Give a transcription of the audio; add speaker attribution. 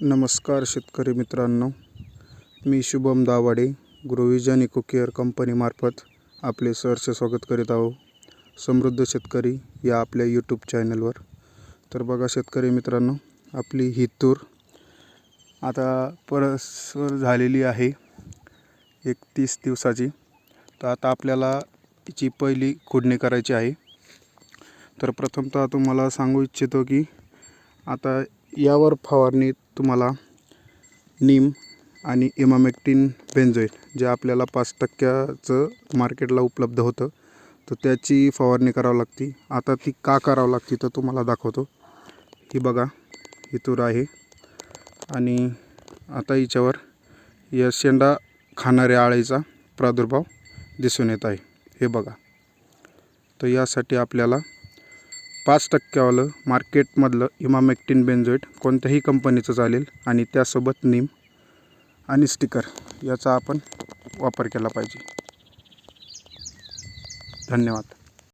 Speaker 1: नमस्कार शेतकरी मित्रांनो. मी शुभम दावाडे गृहविजन इको केअर कंपनीमार्फत आपले सहर्ष स्वागत करीत आहो. समृद्ध शेतकरी या आपल्या यूट्यूब चॅनलवर तर बघा शेतकरी मित्रांनो आपली ही तूर आता परस्पर झालेली आहे. एक तीस दिवसाची. तर आता आपल्याला तिची पहिली खुडणी करायची आहे. तर प्रथमतः तुम्हाला सांगू इच्छितो की आता यावर फवारणी तुम्हाला नीम आणि इमामेक्टिन बेन्झोइट जे आपल्याला पाच टक्क्याचं मार्केटला उपलब्ध होतं तर त्याची फवारणी करावी लागती. आता ती का करावं लागती तर तुम्हाला दाखवतो. ही बघा ही तूर आहे. आणि आता हिच्यावर या शेंडा खाणाऱ्या आळीचा प्रादुर्भाव दिसून येत आहे. हे बघा. तर यासाठी आपल्याला पाच टक्क्यावालं मार्केटमधलं इमामेक्टिन बेन्झोइट कोणत्याही कंपनीचं चालेल आणि त्यासोबत नीम आणि स्टिकर याचा आपण वापर केला पाहिजे. धन्यवाद.